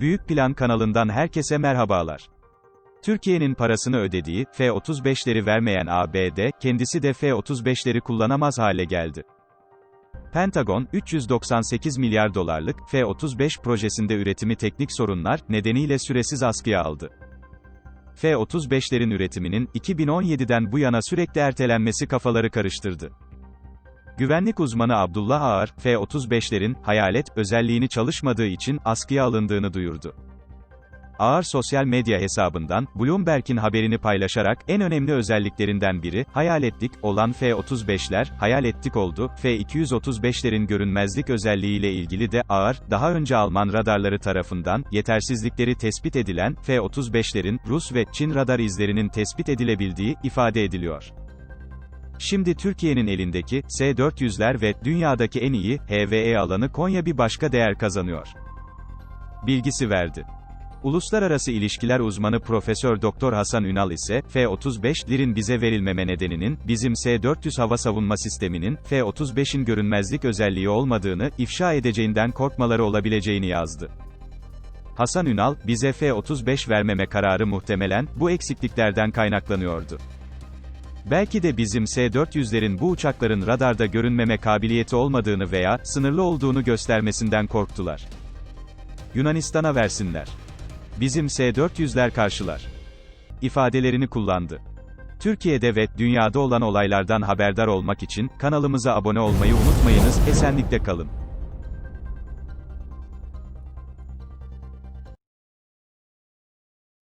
Büyük Plan kanalından herkese merhabalar. Türkiye'nin parasını ödediği, F-35'leri vermeyen ABD, kendisi de F-35'leri kullanamaz hale geldi. Pentagon, 398 milyar dolarlık, F-35 projesinde üretimi teknik sorunlar, nedeniyle süresiz askıya aldı. F-35'lerin üretiminin, 2017'den bu yana sürekli ertelenmesi kafaları karıştırdı. Güvenlik uzmanı Abdullah Ağar, F-35'lerin, hayalet, özelliğini çalışmadığı için, askıya alındığını duyurdu. Ağar sosyal medya hesabından, Bloomberg'in haberini paylaşarak, en önemli özelliklerinden biri, hayaletlik, olan F-35'ler, hayaletlik oldu, F-235'lerin görünmezlik özelliğiyle ilgili de, Ağar, daha önce Alman radarları tarafından, yetersizlikleri tespit edilen, F-35'lerin, Rus ve Çin radar izlerinin tespit edilebildiği, ifade ediliyor. Şimdi Türkiye'nin elindeki S-400'ler ve dünyadaki en iyi HVE alanı Konya bir başka değer kazanıyor. Bilgisi verdi. Uluslararası ilişkiler uzmanı Profesör Doktor Hasan Ünal ise F-35'lerin bize verilmeme nedeninin bizim S-400 hava savunma sisteminin F-35'in görünmezlik özelliği olmadığını ifşa edeceğinden korkmaları olabileceğini yazdı. Hasan Ünal, bize F-35 vermeme kararı muhtemelen bu eksikliklerden kaynaklanıyordu. Belki de bizim S-400'lerin bu uçakların radarda görünmeme kabiliyeti olmadığını veya sınırlı olduğunu göstermesinden korktular. Yunanistan'a versinler. Bizim S-400'ler karşılar. ifadelerini kullandı. Türkiye'de ve dünyada olan olaylardan haberdar olmak için kanalımıza abone olmayı unutmayınız. Esenlikle kalın.